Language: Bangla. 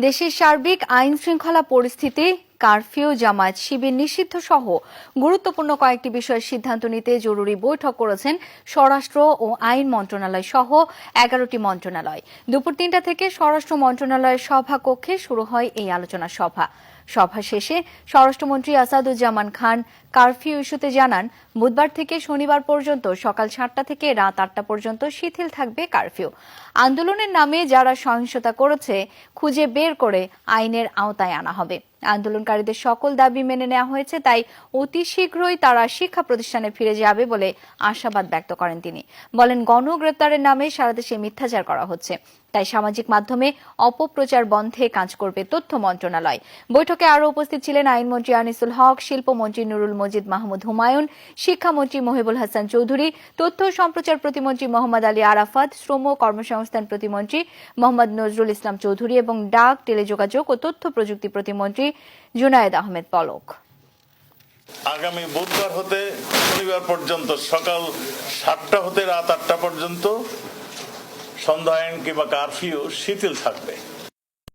দেশের সার্বিক আইন শৃঙ্খলা পরিস্থিতি কারফিউ, জামায়াত শিবির নিষিদ্ধ সহ গুরুত্বপূর্ণ কয়েকটি বিষয়ের সিদ্ধান্ত নিতে জরুরি বৈঠক করেছেন স্বরাষ্ট্র ও আইন মন্ত্রণালয় সহ এগারোটি মন্ত্রণালয়। দুপুর তিনটা থেকে স্বরাষ্ট্র মন্ত্রণালয়ের সভা কক্ষে শুরু হয় এই আলোচনা সভা। সভা শেষে স্বরাষ্ট্রমন্ত্রী আসাদুজ্জামান খান কারফিউ ইস্যুতে জানান, বুধবার থেকে শনিবার পর্যন্ত সকাল সাতটা থেকে রাত আটটা পর্যন্ত শিথিল থাকবে কারফিউ। আন্দোলনের নামে যারা সহিংসতা করেছে, খুঁজে বের করে আইনের আওতায় আনা হবে। আন্দোলনকারীদের সকল দাবি মেনে নেওয়া হয়েছে, তাই অতি শীঘ্রই তারা শিক্ষা প্রতিষ্ঠানে ফিরে যাবে বলে আশাবাদ ব্যক্ত করেন তিনি। বলেন, গণগ্রেপ্তারের নামে সারা দেশে মিথ্যাচার করা হচ্ছে। তাই সামাজিক মাধ্যমে অপপ্রচার বন্ধে কাজ করবে তথ্য মন্ত্রণালয়। বৈঠকে আরও উপস্থিত ছিলেন আইনমন্ত্রী আনিসুল হক, শিল্পমন্ত্রী নুরুল মজিদ মাহমুদ হুমায়ুন, শিক্ষামন্ত্রী মহিবুল হাসান চৌধুরী, তথ্য সম্প্রচার প্রতিমন্ত্রী মোহাম্মদ আলী আরাফাত, শ্রম ও কর্মসংস্থান প্রতিমন্ত্রী মোহাম্মদ নজরুল ইসলাম চৌধুরী এবং ডাক, টেলিযোগাযোগ ও তথ্য প্রযুক্তি প্রতিমন্ত্রী জুনায়েদ আহমেদ পলক। আগামী বুধবার হতে শনিবার পর্যন্ত সকাল সাতটা হতে রাত আটটা পর্যন্ত সন্ধ্যা আইন কিংবা কারফিউ শিথিল থাকবে।